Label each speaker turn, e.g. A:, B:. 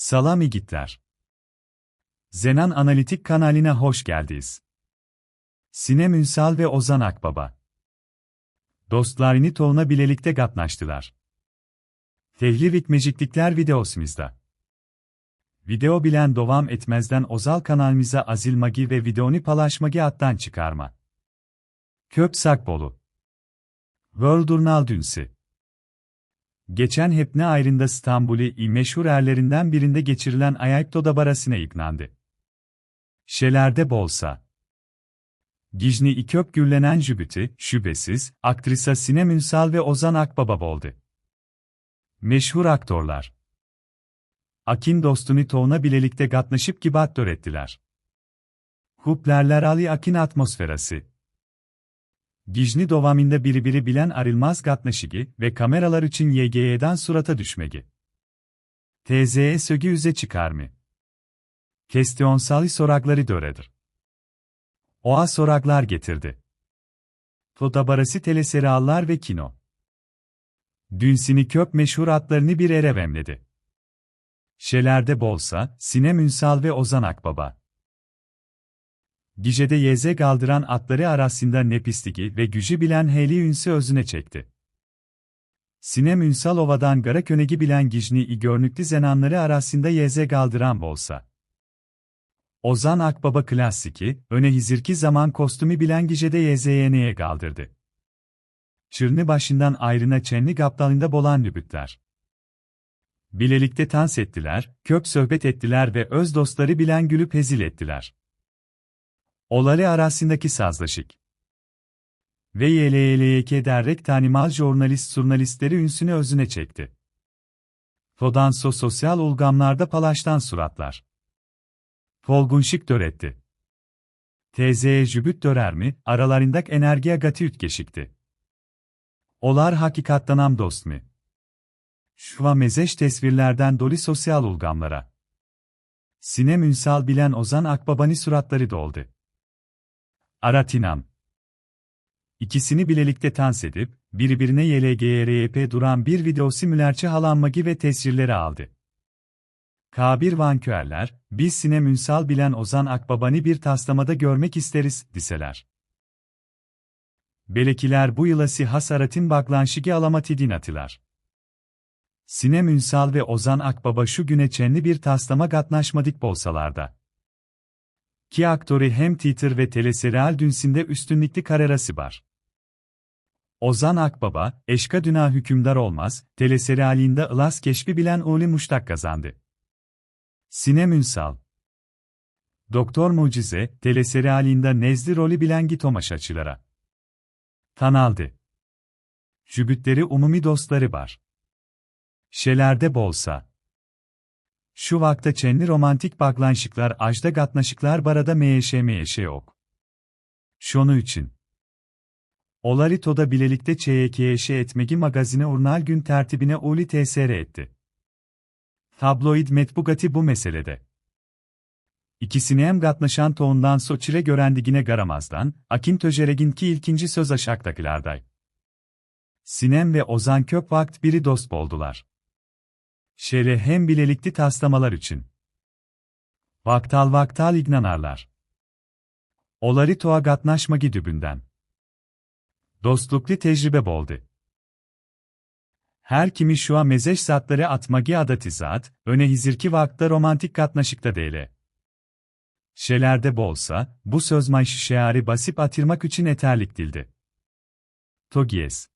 A: Salam igitler. Zenan Analitik kanalına hoş geldiniz. Sinem Ünsal ve Ozan Akbaba. Dostlarını toğuna bilelikte gatnaştılar. Tehlir etmeciklikler videosumuzda. Video bilen devam etmezden Ozal kanalımıza azilmagi ve videonu paylaşmagi attan çıkarma. Köp Sakbolu. World Dünsi. Geçen hepne ayrında İstanbul'i meşhur erlerinden birinde geçirilen Ayakto da barasına yıknandı. Şelerde bolsa. Gijni iköp gürlenen jübütü, şüphesiz, aktrisa Sinem Ünsal ve Ozan Akbaba oldu. Meşhur aktörler. Akin dostunu toğuna bilelikte gatnaşıp gibattör ettiler. Huplerler Ali Akin atmosferası. Gijni dovaminde biri biri bilen arilmaz gatnaşıgi ve kameralar için YGY'den surata düşmegi. TZ'ye sögü üze çıkar mı? Kestiyonsali soragları döredir. Oğa soraglar getirdi. Fotobarası teleseriallar ve kino. Dünsini köp meşhur atlarını bir ere vemledi. Şelerde bolsa, Sinem Ünsal ve Ozan Akbaba. Gije'de yeze kaldıran atları arasında nepistiki ve gücü bilen Heli Ünsü özüne çekti. Sinem Ünsal ovadan gara könegi bilen Gijni i görnüklü zenanları arasında yeze kaldıran bolsa. Ozan Akbaba klasiki, öne hizirki zaman kostümü bilen Gije'de YZYN'ye kaldırdı. Çırnı başından ayrına çenli gaptalında bolan lübütler. Bilelikte dans ettiler, köp sohbet ettiler ve öz dostları bilen gülüp hezil ettiler. Oları arasındaki sazlaşık. Ve YLYK derrek tanimal jurnalist surnalistleri ünsüne özüne çekti. Fodanso sosyal ulgamlarda palaştan suratlar. Folgunşik döretti. TZ'ye jübüt dörer mi, aralarındak enerjiye gati ütgeşikti. Olar hakikattanam dost mi? Şuva mezeş tesvirlerden doli sosyal ulgamlara. Sinem Ünsal bilen Ozan Akbabani suratları doldu. Aratinam. İkisini bilelikte tans edip, birbirine YLGRYP duran bir video simülerçi halanmagi ve tesirleri aldı. K1 vankörler, biz Sinem Ünsal bilen Ozan Akbabani bir taslamada görmek isteriz, diseler. Belekiler bu yılası hasaratin baklanşigi alamatidin atılar. Sinem Ünsal ve Ozan Akbaba şu güne çenli bir taslama gatnaşmadık bolsalarda. Ki aktörü hem titr ve teleserial dünsinde üstünlükli kararası var. Ozan Akbaba, eşka düna hükümdar olmaz, teleserialinde ılas keşfi bilen Uli Muştak kazandı. Sinem Ünsal Doktor Mucize, teleserialinde nezli rolü bilen Gitomaş açılara. Tanaldı. Jübütleri umumi dostları var. Şelerde bolsa. Şu vakta çenli romantik baklanşıklar ajda gatnaşıklar barada meyeşe meyeşe yok. Şonu için. Olarito'da bilelikte ÇYKYŞ etmegi magazine urnal gün tertibine uli TSR etti. Tabloid metbugati bu meselede. İkisini hem gatnaşan toğundan soçire görendigine garamazdan, akin töjeregin ki ilkinci söz aşaktakilarday. Sinem ve Ozan Köp vakt biri dost boldular. Şere hem bilelikli taslamalar için. Vaktal vaktal ignanarlar. Olari toğa gatnaşmagi dübünden. Dostlukli tecrübe boldu. Her kimi şu an mezeş zatları atmagi adati zat, öne hizirki vakta romantik katnaşıkta deyle. Şelerde bolsa, bu söz mayşı şeari basip atırmak için eterlik dildi. Togies